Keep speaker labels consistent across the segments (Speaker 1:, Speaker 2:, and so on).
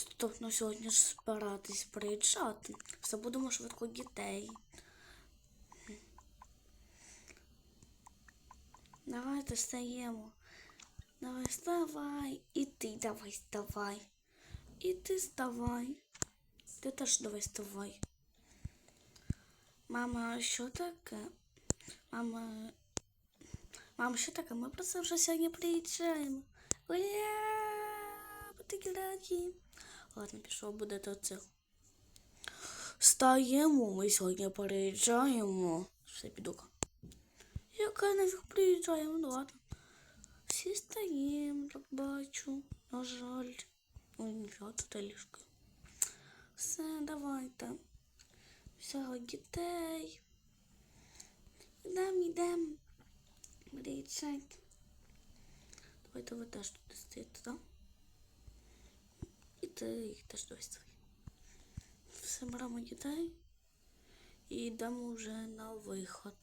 Speaker 1: Стоп, ну сьогодні ж збиратись приїжджати. Все будемо швидко дітей. Давайте встаємо. Давай вставай. І ти давай вставай. І ти вставай. Ти теж давай вставай. Мама, що таке? Мама. Мама, що таке? Ми просто вже сьогодні приїжджаємо. Уля! Потикіраки. Ладно, пішов буде до цього. Стаємо, ми сьогодні переїжджаємо. Все, піду. Яка нафіг приїжджаємо? Ну ладно. Всі стаємо, так бачу. На жаль. Ой, нічого, тут ліжко. Все, давайте. Всього дітей. Ідем, ідем. Приїжджайте. Давайте ви теж тут стоїте, так? Ти їх теж стой. Все беремо дітей і йдемо вже на виход.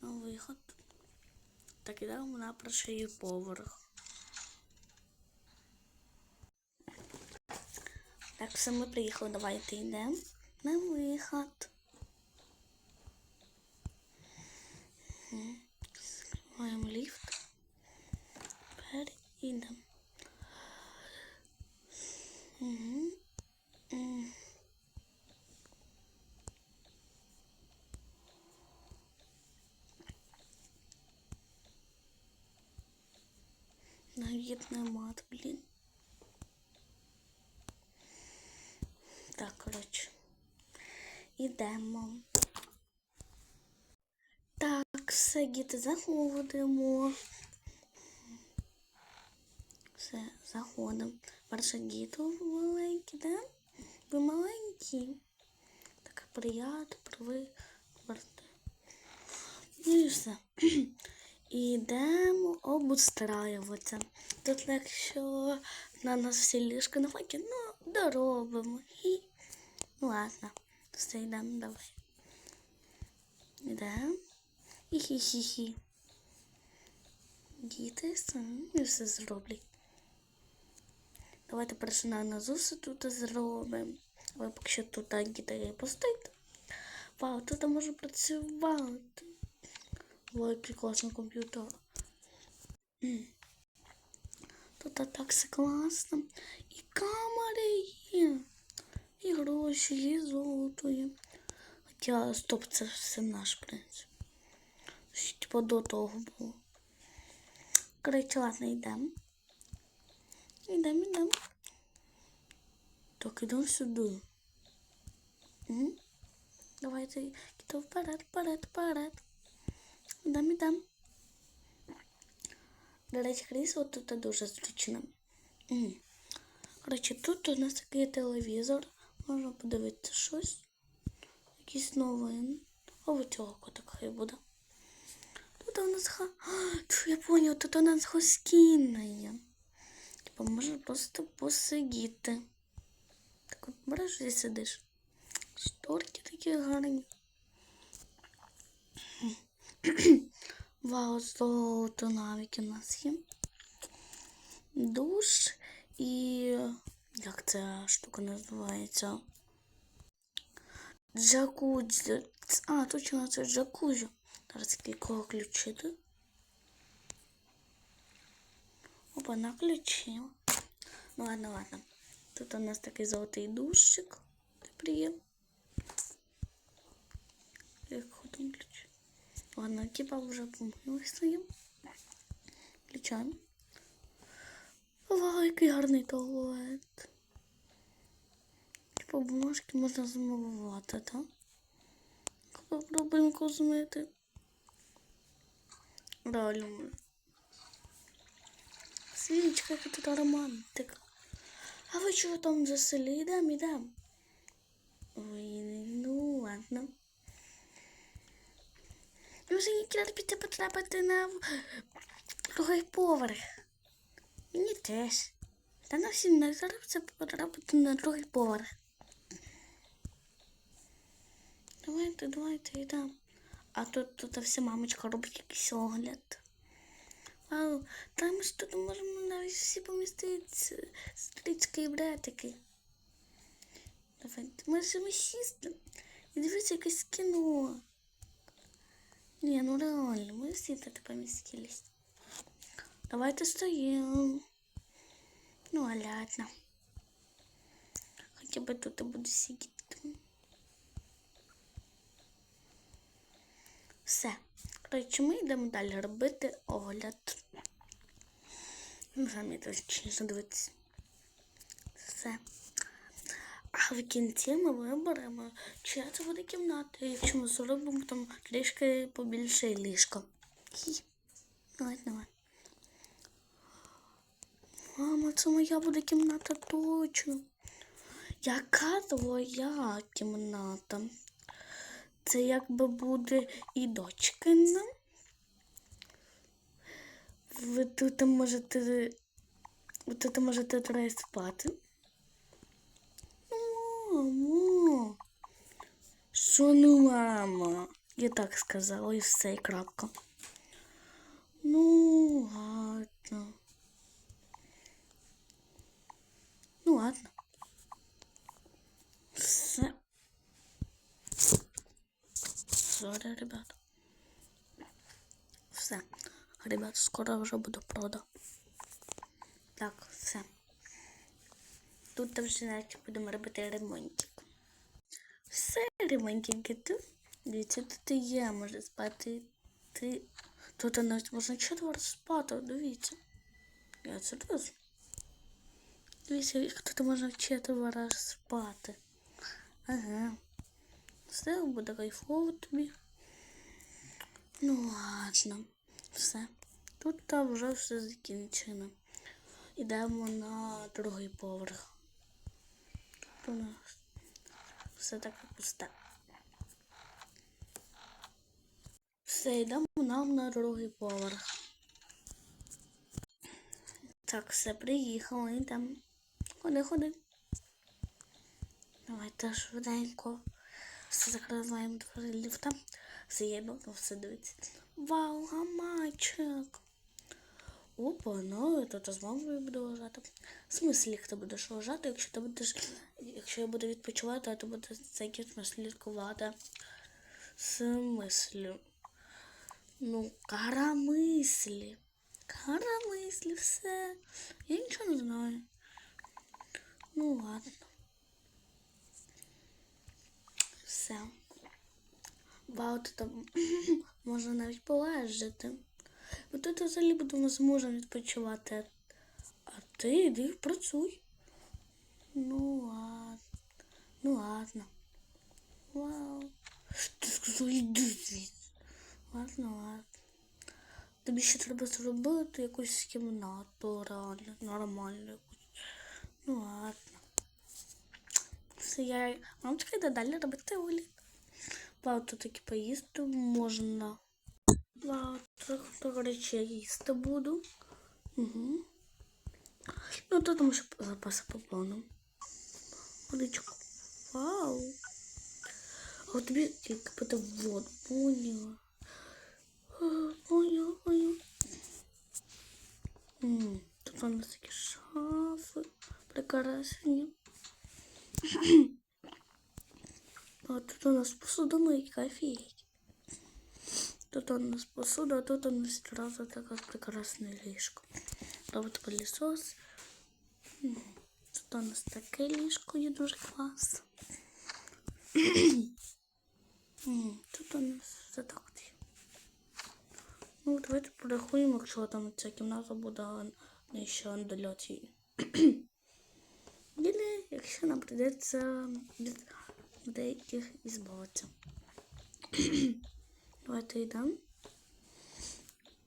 Speaker 1: На виход. Так ідемо на перший поверх. Так, все ми приїхали, давайте йдемо на виход. Мгм. Скриваємо ліфт. Переїдемо. Угу. М. Навіть нема, блін. Так, коротше. Ідемо. Так, все, діти, заходимо. Все, заходимо. Перше діти маленькі, да? Ви маленькі. Так приятно, привик. Ну і все. І йдемо обустраюватися. Тут якщо на нас всі ліжка на факі, ну, доробимо. І... Ну ладно, все йдемо, давай. Йдемо. І хі-хі-хі. Діти самі все зроблять. Давайте персонально зуси тут зробимо. Ви поки що тут так дітей постійте. Вау, тут можна працювати. Який класний комп'ютер. Тут так все класно. І камери є. І гроші, і золото є. Хоча, стоп, це все наш принцип. Типа до того було. Коротше, ладно, йдемо. Йдемо, йдемо. Так, ідемо сюди. М? Давайте, кіто вперед, вперед, вперед. Ідемо, ідемо. До речі, крісло тут дуже зручне. М. Коротше, тут у нас такий телевізор. Можна подивитися щось. Якісь новини. А в цього котика хай буде. Тут у нас ха. Я поняв, тут у нас гостінна є. Типа можна просто посидіти. Так от береш і сидиш. Шторки такі гарні. Вау, золото навіть у нас є. Душ і. Як ця штука називається? Джакузі. А, точно це джакузі. Зараз кілького включити. Опа, на включила. Ну ладно, ладно. Тут у нас такий золотий душик. Приєм. Ходимо ключ. Ладно, типа вже помилися. Включаємо. Вау, який гарний туалет. Типа бумажки можна замовувати, так? Попробуємо козмити. Реально. Свічка, яка тут романтика. А ви чого там заселі? Ідем, ідем. Ой, ну ладно. Не терпіться потрапити на другий поверх. Мені теж. Та на всім не терпиться потрапити на другий поверх. Давайте, давайте, йдемо. А тут, тут вся мамочка робить якийсь огляд. Вау, там ж тут можемо навіть всі поміститися. Сестрички і братики. Давайте можемо сісти і дивитися якесь кіно. Ні, ну реально, ми всі тут помістились. Давайте стоїмо. Ну, а ладно. Хоча б тут і буду сидіти. Все. Коротше, ми йдемо далі робити огляд. Самі точніше дивитися. Все. А в кінці ми виберемо, чия це буде кімната, якщо ми зробимо там трішки побільше ліжко. Хі. Давай, давай. Мама, це моя буде кімната точно. Яка твоя кімната? Це якби буде і дочкина. Ви тут можете. Ви тут можете троє спати. Мамо. Що ну, мама? Я так сказала і все, і крапка. Ну, ладно. Ну, ладно. Все. Сорі, ребят. Все. Ребят, скоро вже буду прода. Так, все. Тут вже наче будемо робити ремонтик. Все, ремонтики тут. Дивіться, тут і я можу спати. Ти... Тут навіть можна четверо спати, дивіться. Я серйозно. Дивіться, тут можна четверо спати. Ага. Все буде кайфово тобі. Ну ладно, все. Тут там вже все закінчено. Йдемо на другий поверх. Тут у нас все таке пусте. Все, йдемо нам на другий поверх. Так, все, приїхали, йдемо. Ходи, ходи. Давайте швиденько. Все закриваємо двері ліфта. Все єдно, все дивиться. Вау, гамачок. Опа, ну я тут з мамою буду лежати. В смислі, хто будеш лежати, якщо ти будеш. Якщо я буду відпочивати, а ти будеш цей кіт слідкувати. В смислі. Ну, карамислі. Карамислі, все. Я нічого не знаю. Ну ладно. Все. Тут там можна навіть полежати. Ми тут взагалі будемо з мужем відпочивати. А ти йди працюй. Ну ладно. Ну ладно. Вау. Ти сказав, йди звідси. Ладно, ладно. Тобі ще треба зробити якусь кімнату реально, нормальну якусь. Ну ладно. Я мамочка йде далі робити. Вау, тут таки поїсти можна. Вау, трохи речей їсти буду. Угу. Ну, то тому що запаси поповним. Водичку. Вау. А от тобі тільки буде воду, поняла. Поняла, поняла. Тут у нас такі шафи прекрасні. А тут у нас посудомийка, офігеть. Тут у нас посуда, а тут у нас сразу такое прекрасное ліжко. Робот пылесос. Тут у нас таке ліжко є дуже клас. Тут у нас все так. Ну, давайте порахуємо, якщо там ця кімната буде на дольоті. Или якщо нам придеться від деяких ізбавитися. Давайте йдемо.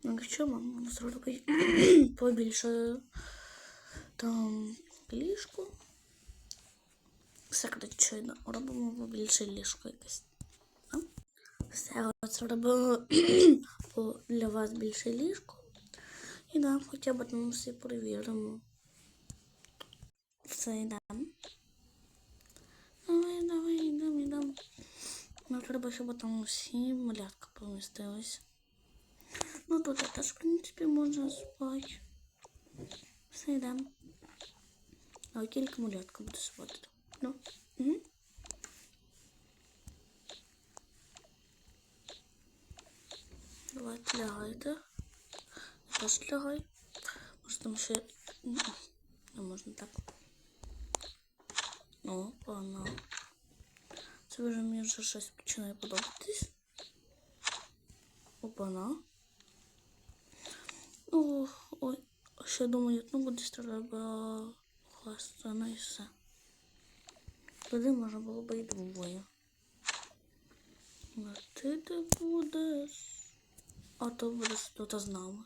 Speaker 1: Якщо мама зробить побільше там ліжко. Все коротше, робимо побільше ліжко якесь. Все, от зробимо для вас більше ліжко. І нам хоча б там все перевіримо. Все, йдемо. Давай, давай, йдемо, йдемо. Нам треба, щоб там усі малятка помістились. Ну тут теж, в принципі, можна спати. Все йдемо. А тільки мулятка буде спати. Ну. Угу. Давайте лягайте. Я теж лягай. Може там ще. Ні, Не можна так. О, пана. Це вже мені вже щось починає подобатись. Опана. Ну, ой, ще думаю, ну буде треба класти, ну і все. Тоді можна було б і двоє. А ти де будеш? А то будеш тут з нами.